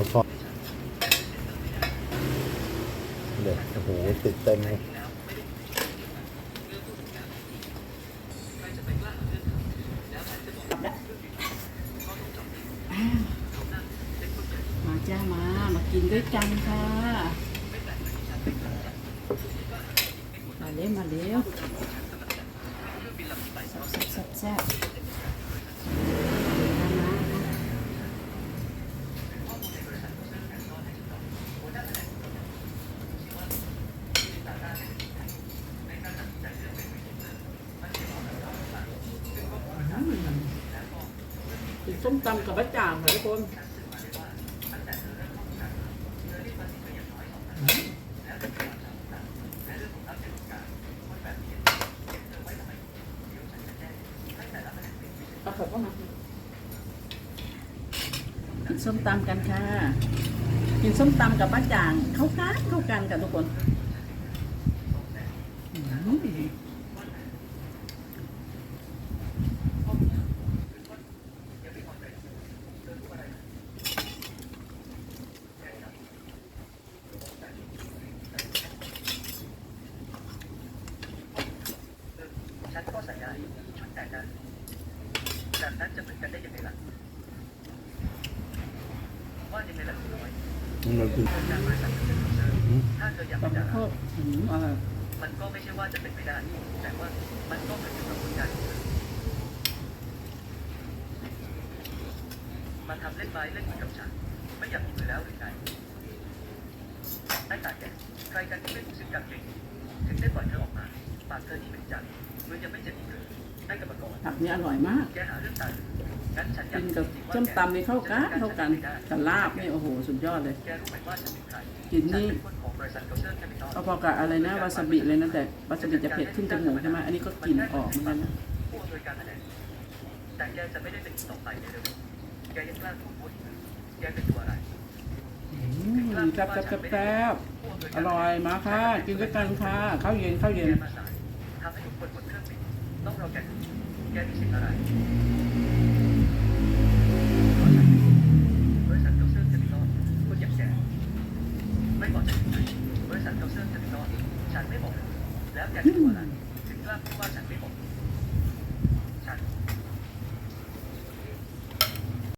ขาชอบเด็กโอ้โหติดเต็มเลยมาจ้ามา มากินด้วยกันค่ะ มาเร็วมาเร็วแซ่บแซ่บแซ่บมามามา กิน ส้มตำกับมะจ่างค่ะทุกคนเอาเถอะเข้ามากินส้มตำกันค่ะ กินส้มตำกับมะจ่าง เข้ากันเข้ากันกันทุกคนอืม ฉันก็สัญญาแต่นั้นแบบนั้นจะเหมือนกันได้ยังไงล่ะว่ายังไงล่ะคุณน้อยมันคือเธอจากบริษัทเธอของเธอถ้าเธออยากเป็นตำดาข้าราวอืมอร่อยมันก็ไม่ใช่ว่าจะเป็นไม่ได้แต่ว่ามันก็ขึ้นอยู่กับผลงานของเธอมาทำเล่นไม้เล่นมือกับฉัน ไม่อยากมีมือแล้วหรือไงไอ้ตาแกใครกันที่ไม่รู้สึกกังเกรงถึงได้ปล่อยเธอออกมาปากเธอนี่เป็นจัน มือยังไม่เจ็บอีกเลยไอ้กรรมกรผักนี่อร่อยมากแกหาเรื่องตายงั้นฉันอยากิกนกับส้มตำนี่เข้ากันเข้ากันกับลาบนี่โอ้โหสุดยอดเลยแกรู้ไหมว่าฉันเป็นใครกินนี่ฉัเป็นคนของบริษัทเกาเซอร์แคปิตอลพอๆกับอะไรนะวาซาบิเลยนะแต่วาซาบิจะเผ็ดขึ้นจมูกใช่ไหมอันนี้ก็กลินออกเหมือนกันนะผู้อำนวยการแผนกแต่แกจะไม่ได้เป็นอีกต่อไปในเร็วนี้แกยังกล้าพูดพูดอีกเหรอแกเป็นตัวอะไรอืมแซ่บแซ่บแซ่บแซ่บอร่อยมาค่ะ กินด้วยกันค่ะข้าวเย็นข้าวเย็นแกมาสาย ทำให้ทุกคนบนเครื่องบินต้องรอแก้แกมีสิทธิ์อะไรบริษัทเกาเซอร์แคปิตอลคนอยางแกไม่บอกจะถึงไหนบริษัทเกาเซอร์แคปินอลฉันไม่บอก แล้วแกจะทำอะไร